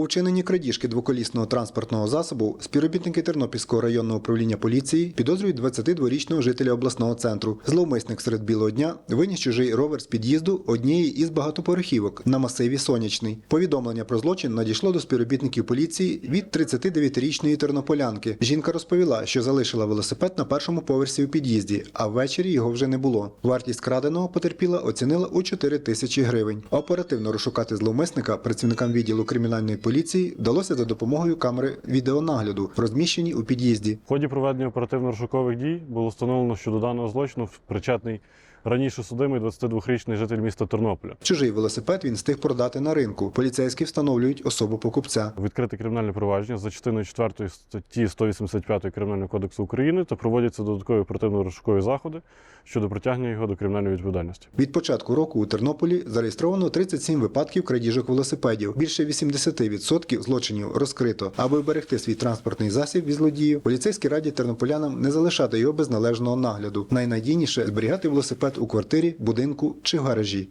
У вчиненні крадіжки двоколісного транспортного засобу співробітники Тернопільського районного управління поліції підозрюють 22-річного жителя обласного центру. Зловмисник серед білого дня виніс чужий ровер з під'їзду однієї із багатоповерхівок на масиві Сонячний. Повідомлення про злочин надійшло до співробітників поліції від 39-річної тернополянки. Жінка розповіла, що залишила велосипед на першому поверсі у під'їзді, а ввечері його вже не було. Вартість краденого потерпіла оцінила у 4 тисячі гривень. Оперативно розшукати зловмисника працівникам відділу кримінальної поліції вдалося за допомогою камери відеонагляду, розміщені у під'їзді. В ході проведення оперативно-розшукових дій було встановлено, що до даного злочину причетний раніше судимий 22-річний житель міста Тернополя. Чужий велосипед він встиг продати на ринку. Поліцейські встановлюють особу покупця. Відкрите кримінальне провадження за частиною 4 статті 185 Кримінального кодексу України та проводяться додаткові оперативно-розшукові заходи щодо притягнення його до кримінальної відповідальності. Від початку року у Тернополі зареєстровано 37 випадків крадіжок велосипедів. Більше 80% злочинів розкрито. Аби берегти свій транспортний засіб від злодіїв, поліцейські раді тернополянам не залишати його без належного нагляду. Найнадійніше зберігати велосипед у квартирі, будинку чи гаражі.